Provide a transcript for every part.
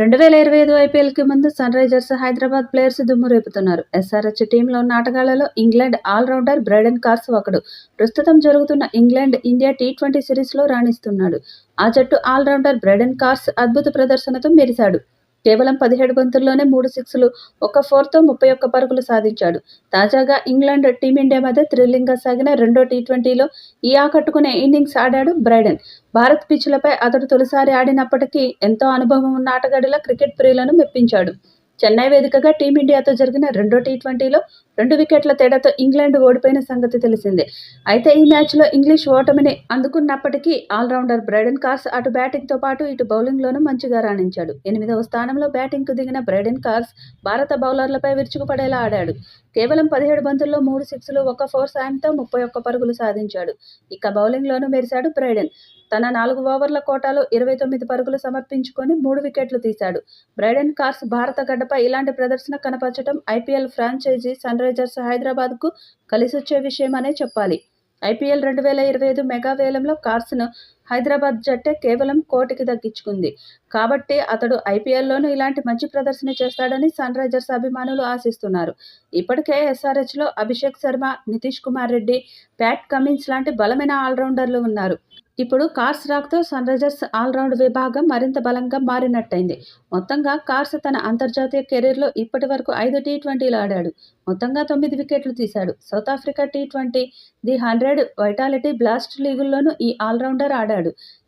రెండు వేల ఇరవై ఐదు ఐపీఎల్కి ముందు సన్ రైజర్స్ హైదరాబాద్ ప్లేయర్స్ దుమ్ము రేపుతున్నారు. ఎస్ఆర్హెచ్ టీంలో ఆటగాళ్ళలో ఇంగ్లాండ్ ఆల్రౌండర్ బ్రైడెన్ కార్స్ ఒకడు. ప్రస్తుతం జరుగుతున్న ఇంగ్లాండ్ ఇండియా టీ ట్వంటీ సిరీస్లో రాణిస్తున్నాడు. ఆ జట్టు ఆల్రౌండర్ బ్రైడెన్ కార్స్ అద్భుత ప్రదర్శనతో మెరిశాడు. కేవలం పదిహేడు బంతుల్లోనే మూడు సిక్స్లు ఒక ఫోర్తో ముప్పై ఒక్క పరుగులు సాధించాడు. తాజాగా ఇంగ్లాండ్ టీమిండియా మధ్య థ్రిల్లింగ్గా సాగిన రెండో టీ ట్వంటీలో ఈ ఆకట్టుకునే ఇన్నింగ్స్ ఆడాడు బ్రైడెన్. భారత్ పిచ్లపై అతడు తొలిసారి ఆడినప్పటికీ ఎంతో అనుభవం ఉన్న ఆటగాడిలా క్రికెట్ ప్రియులను మెప్పించాడు. చెన్నై వేదికగా టీమిండియాతో జరిగిన రెండో టీ ట్వంటీలో రెండు వికెట్ల తేడాతో ఇంగ్లాండ్ ఓడిపోయిన సంగతి తెలిసిందే. అయితే ఈ మ్యాచ్లో ఇంగ్లీష్ ఓటమిని అందుకున్నప్పటికీ ఆల్రౌండర్ బ్రైడెన్ కార్స్ అటు బ్యాటింగ్తో పాటు ఇటు బౌలింగ్లోనూ మంచిగా రాణించాడు. ఎనిమిదవ స్థానంలో బ్యాటింగ్కు దిగిన బ్రైడెన్ కార్స్ భారత బౌలర్లపై విరుచుకుపడేలా ఆడాడు. కేవలం పదిహేడు బంతుల్లో మూడు సిక్స్లు ఒక ఫోర్ సాయంతో ముప్పై ఒక్క పరుగులు సాధించాడు. ఇక బౌలింగ్లోనూ మెరిశాడు బ్రైడెన్. తన నాలుగు ఓవర్ల కోటాలో ఇరవై తొమ్మిది పరుగులు సమర్పించుకొని మూడు వికెట్లు తీశాడు. బ్రైడెన్ కార్స్ భారత గడ్డపై ఇలాంటి ప్రదర్శన కనపరచడం ఐపీఎల్ ఫ్రాంచైజీ సన్ రైజర్స్ హైదరాబాద్కు కలిసొచ్చే విషయమనే చెప్పాలి. ఐపీఎల్ రెండు వేల ఇరవై ఐదు మెగా వేలంలో కార్స్ను హైదరాబాద్ జట్టే కేవలం కోటికి దక్కించుకుంది. కాబట్టి అతడు ఐపీఎల్లోనూ ఇలాంటి మంచి ప్రదర్శన చేస్తాడని సన్ రైజర్స్ అభిమానులు ఆశిస్తున్నారు. ఇప్పటికే ఎస్ఆర్హెచ్లో అభిషేక్ శర్మ నితీష్ కుమార్ రెడ్డి ప్యాట్ కమిన్స్ లాంటి బలమైన ఆల్రౌండర్లు ఉన్నారు. ఇప్పుడు కార్స్ రాక్తో సన్ రైజర్స్ ఆల్రౌండ్ విభాగం మరింత బలంగా మారినట్టయింది. మొత్తంగా కార్స్ తన అంతర్జాతీయ కెరీర్లో ఇప్పటి వరకు ఐదు టీ ట్వంటీలు ఆడాడు. మొత్తంగా తొమ్మిది వికెట్లు తీశాడు. South Africa T twenty the Hundred Vitality Blast లీగుల్లోనూ ఈ ఆల్రౌండర్ ఆడాడు.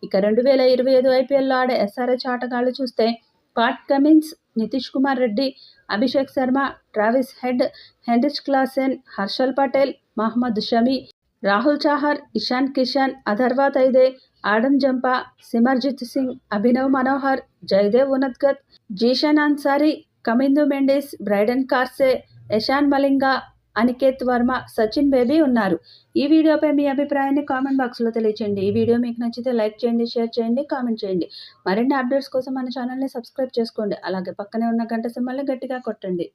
ఇక రెండు వేల ఇరవై ఐదు ఐపీఎల్లో ఆడే ఎస్ఆర్హెచ్ ఆటగాళ్ళు చూస్తే Pat Cummins Nitish Kumar Reddy Abhishek Sharma Travis Head Heinrich Klaasen Harshal Patel Mohammed Shami Rahul Chahar Ishan Kishan Atharva Taide Adam Zampa Simarjeet Singh Abhinav Manohar Jaydev Unadkat Zeeshan Ansari Kamindu Mendis Brydon Carse Eshan Malinga Aniket Verma Sachin Baby ఉన్నారు. ఈ వీడియోపై మీ అభిప్రాయాన్ని comment బాక్స్లో తెలియచేయండి. ఈ video మీకు నచ్చితే like చేయండి షేర్ చేయండి కామెంట్ చేయండి. మరిన్ని అప్డేట్స్ కోసం మన ఛానల్ని సబ్స్క్రైబ్ చేసుకోండి. అలాగే పక్కనే ఉన్న గంట సింబల్ని గట్టిగా కొట్టండి.